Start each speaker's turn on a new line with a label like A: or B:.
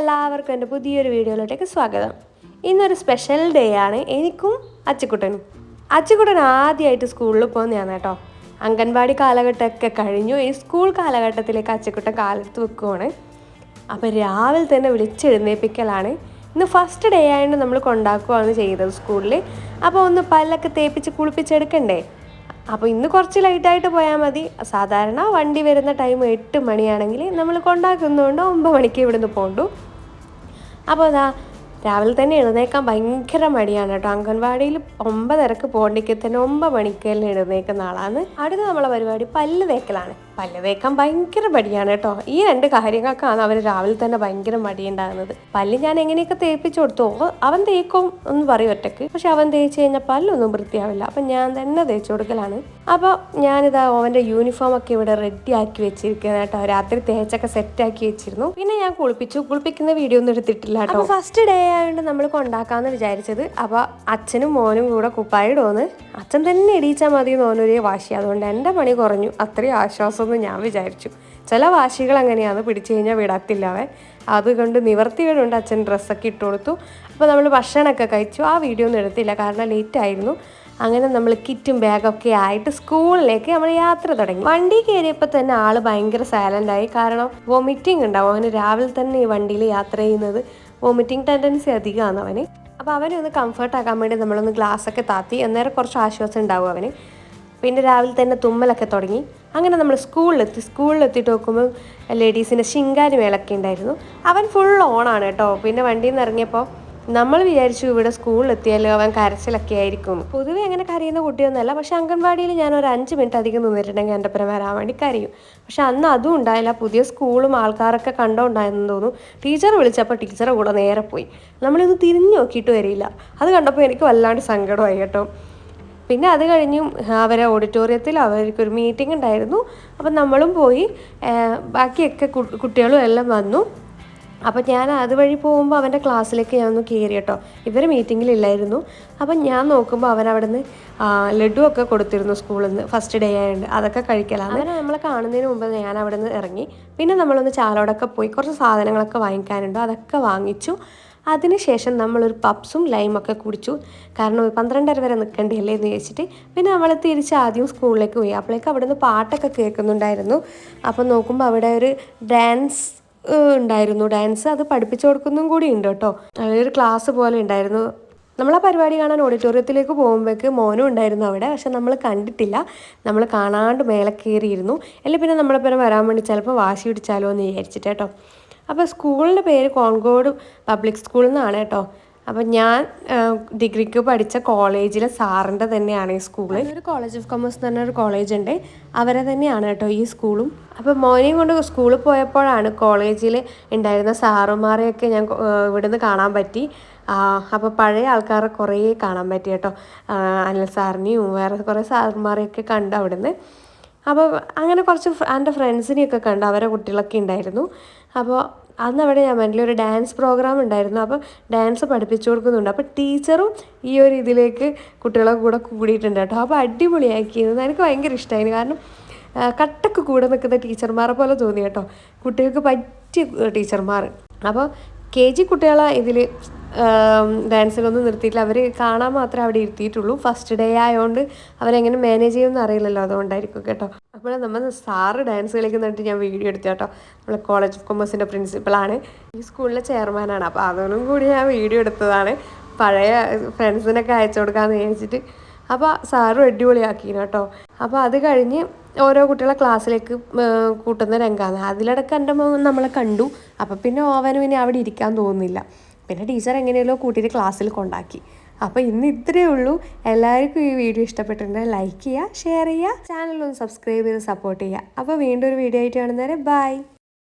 A: എല്ലാവർക്കും എന്റെ പുതിയൊരു വീഡിയോയിലോട്ടേക്ക് സ്വാഗതം. ഇന്നൊരു സ്പെഷ്യൽ ഡേ ആണ്. എനിക്കും അച്ചുക്കുട്ടനും. അച്ചുക്കുട്ടൻ ആദ്യമായിട്ട് സ്കൂളിൽ പോകുന്നതാണ് കേട്ടോ. അംഗൻവാടി കാലഘട്ടമൊക്കെ കഴിഞ്ഞു. ഈ സ്കൂൾ കാലഘട്ടത്തിലേക്ക് അച്ചുക്കുട്ടൻ കാലത്ത് വെക്കുവാണ്. അപ്പോൾ രാവിലെ തന്നെ വിളിച്ചെഴുന്നേൽപ്പിക്കലാണ്. ഇന്ന് ഫസ്റ്റ് ഡേ ആയതുകൊണ്ട് നമ്മൾ കൊണ്ടാക്കുകയാണ് ചെയ്തത് സ്കൂളിൽ അപ്പോൾ ഒന്ന് പല്ലൊക്കെ തേപ്പിച്ച് കുളിപ്പിച്ചെടുക്കണ്ടേ? അപ്പോൾ ഇന്ന് കുറച്ച് ലൈറ്റായിട്ട് പോയാൽ മതി. സാധാരണ വണ്ടി വരുന്ന ടൈം എട്ട് മണിയാണെങ്കിൽ നമ്മൾ കൊണ്ടാക്കുന്നതുകൊണ്ട് ഒമ്പത് മണിക്ക് ഇവിടുന്ന് പോണ്ടു. അപ്പോൾ അതാ രാവിലെ തന്നെ എഴുന്നേക്കാൻ ഭയങ്കര മടിയാണ് കേട്ടോ. അംഗൻവാടിയിൽ ഒമ്പതരക്ക് പോകണ്ടെങ്കിൽ തന്നെ ഒമ്പത് മണിക്കെല്ലാം എഴുന്നേക്കുന്ന ആളാണ്. അടുത്ത നമ്മളെ പരിപാടി പല്ല് തേക്കലാണ്. പല്ല് തേക്കാൻ ഭയങ്കര മടിയാണ് കേട്ടോ. ഈ രണ്ട് കാര്യങ്ങൾക്കാണ് അവർ രാവിലെ തന്നെ ഭയങ്കര മടിയുണ്ടാകുന്നത്. പല്ല് ഞാൻ എങ്ങനെയൊക്കെ തേപ്പിച്ചു കൊടുത്തു അവൻ തേക്കും എന്ന് പറയും ഒറ്റയ്ക്ക്. പക്ഷെ അവൻ തേച്ച് കഴിഞ്ഞാൽ പല്ലൊന്നും വൃത്തിയാവില്ല. അപ്പം ഞാൻ തന്നെ തേച്ചു കൊടുക്കലാണ്. അപ്പോൾ ഞാനിതാ അവന്റെ യൂണിഫോം ഒക്കെ ഇവിടെ റെഡി ആക്കി വെച്ചിരിക്കുന്നത് കേട്ടോ. രാത്രി തേച്ചൊക്കെ സെറ്റ് ആക്കി വെച്ചിരുന്നു. പിന്നെ ഞാൻ കുളിപ്പിച്ചു. കുളിപ്പിക്കുന്ന വീഡിയോ ഒന്നും എടുത്തിട്ടില്ല കേട്ടോ. ഫസ്റ്റ് ഡേ ആയതുകൊണ്ട് നമ്മൾ കൊണ്ടാക്കാന്ന് വിചാരിച്ചത്. അപ്പോൾ അച്ഛനും മോനും കൂടെ കുപ്പായിടോന്ന് അച്ഛൻ തന്നെ ഇടിയിച്ചാൽ മതി തോന്നൊരു വാശി. അതുകൊണ്ട് എന്റെ പണി കുറഞ്ഞു. അത്രയും ആശ്വാസമെന്ന് ഞാൻ വിചാരിച്ചു. ചില വാശികൾ അങ്ങനെയാണ് പിടിച്ചു കഴിഞ്ഞാൽ വിടത്തില്ലവേ അതുകൊണ്ട് നിവർത്തികളുണ്ട് അച്ഛൻ ഡ്രസ്സൊക്കെ ഇട്ട് കൊടുത്തു. അപ്പോൾ നമ്മൾ ഭക്ഷണമൊക്കെ കഴിച്ചു. ആ വീഡിയോ ഒന്നും എടുത്തില്ല. കാരണം ലേറ്റ് ആയിരുന്നു. അങ്ങനെ നമ്മൾ കിറ്റും ബാഗൊക്കെ ആയിട്ട് സ്കൂളിലേക്ക് നമ്മൾ യാത്ര തുടങ്ങി. വണ്ടി കയറിയപ്പോൾ തന്നെ ആൾ ഭയങ്കര സൈലന്റ് ആയി. കാരണം വോമിറ്റിംഗ് ഉണ്ടാവും. അവന് രാവിലെ തന്നെ ഈ വണ്ടിയിൽ യാത്ര ചെയ്യുന്നത് വോമിറ്റിംഗ് ടെൻഡൻസി അധികമാണ് അവന്. അപ്പോൾ അവനെ ഒന്ന് കംഫർട്ട് ആക്കാൻ വേണ്ടി നമ്മളൊന്ന് ഗ്ലാസ്സൊക്കെ താത്തി. അന്നേരം കുറച്ച് ആശ്വാസം ഉണ്ടാവും അവന്. പിന്നെ രാവിലെ തന്നെ തുമ്മലൊക്കെ തുടങ്ങി. അങ്ങനെ നമ്മൾ സ്കൂളിലെത്തി സ്കൂളിലെത്തിയിട്ട് നോക്കുമ്പോൾ ലേഡീസിന്റെ ശിങ്കാരി മേളൊക്കെ ഉണ്ടായിരുന്നു. അവൻ ഫുൾ ഓണാണ് കേട്ടോ. പിന്നെ വണ്ടിയിൽ നിന്ന് ഇറങ്ങിയപ്പോൾ നമ്മൾ വിചാരിച്ചു ഇവിടെ സ്കൂളിലെത്തിയാലോ അവൻ കരച്ചിലൊക്കെ ആയിരിക്കും. പൊതുവേ അങ്ങനെ കരയുന്ന കുട്ടിയൊന്നുമല്ല പക്ഷേ അംഗൻവാടിയിൽ ഞാൻ ഒരു അഞ്ച് മിനിറ്റ് അധികം നിന്നിട്ടുണ്ടെങ്കിൽ എന്റെ ഒപ്പം വരാൻ വേണ്ടി കരയും. പക്ഷെ അന്ന് അതും ഉണ്ടായില്ല. പുതിയ സ്കൂളും ആൾക്കാരൊക്കെ കണ്ടോണ്ടായെന്ന് തോന്നുന്നു. ടീച്ചർ വിളിച്ചപ്പോൾ ടീച്ചറെ കൂടെ നേരെ പോയി. നമ്മളിത് തിരിഞ്ഞു നോക്കിയിട്ട് വരില്ല. അത് കണ്ടപ്പോൾ എനിക്ക് വല്ലാണ്ട് സങ്കടമായി കേട്ടോ. പിന്നെ അത് കഴിഞ്ഞും അവരെ ഓഡിറ്റോറിയത്തിൽ അവർക്കൊരു മീറ്റിംഗ് ഉണ്ടായിരുന്നു. അപ്പം നമ്മളും പോയി ബാക്കിയൊക്കെ കുട്ടികളും എല്ലാം വന്നു. അപ്പം ഞാൻ അതുവഴി പോകുമ്പോൾ അവന്റെ ക്ലാസ്സിലേക്ക് ഞാൻ ഒന്ന് കയറി കേട്ടോ. ഇവർ മീറ്റിങ്ങിലില്ലായിരുന്നു അപ്പം ഞാൻ നോക്കുമ്പോൾ അവൻ അവിടെ ലഡു ഒക്കെ കൊടുത്തിരുന്നു സ്കൂളിൽ നിന്ന് ഫസ്റ്റ് ഡേ ആയതുകൊണ്ട് അതൊക്കെ കഴിക്കലാണ് അവനെ നമ്മളെ കാണുന്നതിന് മുമ്പ് ഞാൻ അവിടെ നിന്ന് ഇറങ്ങി. പിന്നെ നമ്മളൊന്ന് ചാലോടൊക്കെ പോയി കുറച്ച് സാധനങ്ങളൊക്കെ വാങ്ങിക്കാനുണ്ടോ. അതൊക്കെ വാങ്ങിച്ചു. അതിനുശേഷം നമ്മളൊരു പപ്സും ലൈമൊക്കെ കുടിച്ചു. കാരണം ഒരു പന്ത്രണ്ടര വരെ നിൽക്കണ്ടല്ലേ എന്ന് ചോദിച്ചിട്ട് പിന്നെ നമ്മൾ തിരിച്ച് ആദ്യം സ്കൂളിലേക്ക് പോയി. അപ്പോഴേക്ക് അവിടെ നിന്ന് പാട്ടൊക്കെ കേൾക്കുന്നുണ്ടായിരുന്നു. അപ്പം നോക്കുമ്പോൾ അവിടെ ഒരു ഡാൻസ് ഉണ്ടായിരുന്നു. ഡാൻസ് അത് പഠിപ്പിച്ചു കൊടുക്കുന്നതും കൂടി ഉണ്ട് കേട്ടോ. ഒരു ക്ലാസ് പോലെ ഉണ്ടായിരുന്നു. നമ്മൾ ആ പരിപാടി കാണാൻ ഓഡിറ്റോറിയത്തിലേക്ക് പോകുമ്പോഴേക്ക് മോനും ഉണ്ടായിരുന്നു അവിടെ. പക്ഷെ നമ്മൾ കണ്ടിട്ടില്ല. നമ്മൾ കാണാണ്ട് മേലെ കയറിയിരുന്നു. അല്ലെങ്കിൽ പിന്നെ നമ്മളെ വരാൻ വേണ്ടി ചിലപ്പോൾ വാശി പിടിച്ചാലോ എന്ന് വിചാരിച്ചിട്ട് കേട്ടോ. അപ്പോൾ സ്കൂളിന്റെ പേര് കോൺകോട് പബ്ലിക് സ്കൂൾ എന്നാണ് കേട്ടോ. അപ്പം ഞാൻ ഡിഗ്രിക്ക് പഠിച്ച കോളേജിലെ സാറിന്റെ തന്നെയാണ് ഈ സ്കൂൾ ഒരു കോളേജ് ഓഫ് കൊമേഴ്സ് എന്ന് പറഞ്ഞൊരു കോളേജ് ഉണ്ട്. അവരെ തന്നെയാണ് കേട്ടോ ഈ സ്കൂളും. അപ്പോൾ മോനെയും കൊണ്ട് സ്കൂളിൽ പോയപ്പോഴാണ് കോളേജിൽ ഉണ്ടായിരുന്ന സാറുമാരെയൊക്കെ ഞാൻ ഇവിടുന്ന് കാണാൻ പറ്റി. അപ്പോൾ പഴയ ആൾക്കാരെ കുറേ കാണാൻ പറ്റി കേട്ടോ. അനിൽ സാറിനെയും വേറെ കുറേ സാറുമാരെയൊക്കെ കണ്ടു അവിടുന്ന്. അപ്പോൾ അങ്ങനെ കുറച്ച് എന്റെ ഫ്രണ്ട്സിനെയൊക്കെ കണ്ട് അവരെ കുട്ടികളൊക്കെ ഉണ്ടായിരുന്നു. അപ്പോൾ അന്ന് അവിടെ ഞാൻ പറഞ്ഞില്ല ഒരു ഡാൻസ് പ്രോഗ്രാം ഉണ്ടായിരുന്നു. അപ്പോൾ ഡാൻസ് പഠിപ്പിച്ചു കൊടുക്കുന്നുണ്ട്. അപ്പോൾ ടീച്ചറും ഈ ഒരു ഇതിലേക്ക് കുട്ടികളെ കൂടെ കൂടിയിട്ടുണ്ട് കേട്ടോ. അപ്പോൾ അടിപൊളിയാക്കിയിരുന്നു എനിക്ക് ഭയങ്കര ഇഷ്ടമായിരുന്നു. കാരണം കട്ടക്ക് കൂടെ നിൽക്കുന്ന ടീച്ചർമാരെ പോലെ തോന്നി കേട്ടോ. കുട്ടികൾക്ക് പറ്റിയ ടീച്ചർമാർ. അപ്പോൾ കെ ജി കുട്ടികളെ ഇതിൽ ഡാൻസിലൊന്നും നിർത്തിയിട്ടില്ല. അവർ കാണാൻ മാത്രമേ അവിടെ ഇരുത്തിയിട്ടുള്ളൂ. ഫസ്റ്റ് ഡേ ആയതുകൊണ്ട് അവരെങ്ങനെ മാനേജ് ചെയ്യുമെന്ന് അറിയില്ലല്ലോ. അതുകൊണ്ടായിരിക്കും കേട്ടോ. അപ്പോൾ നമ്മൾ സാറ് ഡാൻസ് കളിക്കുന്നിട്ട് ഞാൻ വീഡിയോ എടുത്തു കേട്ടോ. നമ്മൾ കോളേജ് ഓഫ് കൊമേഴ്സിന്റെ പ്രിൻസിപ്പളാണ് ഈ സ്കൂളിലെ ചെയർമാനാണ് അപ്പോൾ അതോടും കൂടി ഞാൻ വീഡിയോ എടുത്തതാണ്. പഴയ ഫ്രണ്ട്സിനൊക്കെ അയച്ചു കൊടുക്കാമെന്ന് വിചാരിച്ചിട്ട്. അപ്പോൾ സാറും അടിപൊളിയാക്കി കേട്ടോ. അപ്പോൾ അത് കഴിഞ്ഞ് ഓരോ കുട്ടികളെ ക്ലാസ്സിലേക്ക് കൂട്ടുന്ന രംഗമാണ്. അതിലടക്കം എന്റെ നമ്മളെ കണ്ടു. അപ്പോൾ പിന്നെ ഓവനും പിന്നെ അവിടെ ഇരിക്കാൻ തോന്നുന്നില്ല. പിന്നെ ടീച്ചർ എങ്ങനെയല്ലോ കൂട്ടിയിട്ട് ക്ലാസ്സിൽ കൊണ്ടാക്കി. അപ്പോൾ ഇന്ന് ഇത്രയേ ഉള്ളൂ. എല്ലാവർക്കും ഈ വീഡിയോ ഇഷ്ടപ്പെട്ടിട്ടുണ്ടെങ്കിൽ ലൈക്ക് ചെയ്യുക ഷെയർ ചെയ്യുക. ചാനലൊന്ന് സബ്സ്ക്രൈബ് ചെയ്ത് സപ്പോർട്ട് ചെയ്യുക. അപ്പോൾ വീണ്ടും ഒരു വീഡിയോ ആയിട്ട് കാണുന്നവരെ ബൈ